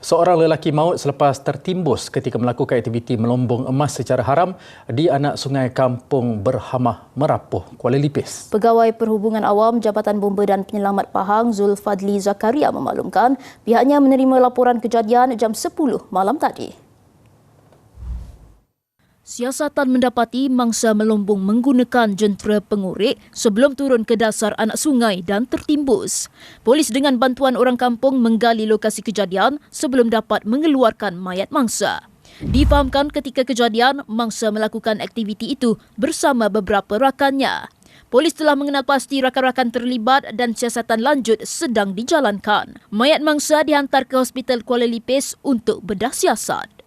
Seorang lelaki maut selepas tertimbus ketika melakukan aktiviti melombong emas secara haram di anak sungai Kampung Berhamah Merapuh, Kuala Lipis. Pegawai Perhubungan Awam Jabatan Bomba dan Penyelamat Pahang Zulfadli Zakaria memaklumkan pihaknya menerima laporan kejadian jam 10 malam tadi. Siasatan mendapati mangsa melombong menggunakan jentera pengurek sebelum turun ke dasar anak sungai dan tertimbus. Polis dengan bantuan orang kampung menggali lokasi kejadian sebelum dapat mengeluarkan mayat mangsa. Difahamkan ketika kejadian, mangsa melakukan aktiviti itu bersama beberapa rakannya. Polis telah mengenal pasti rakan-rakan terlibat dan siasatan lanjut sedang dijalankan. Mayat mangsa dihantar ke Hospital Kuala Lipis untuk bedah siasat.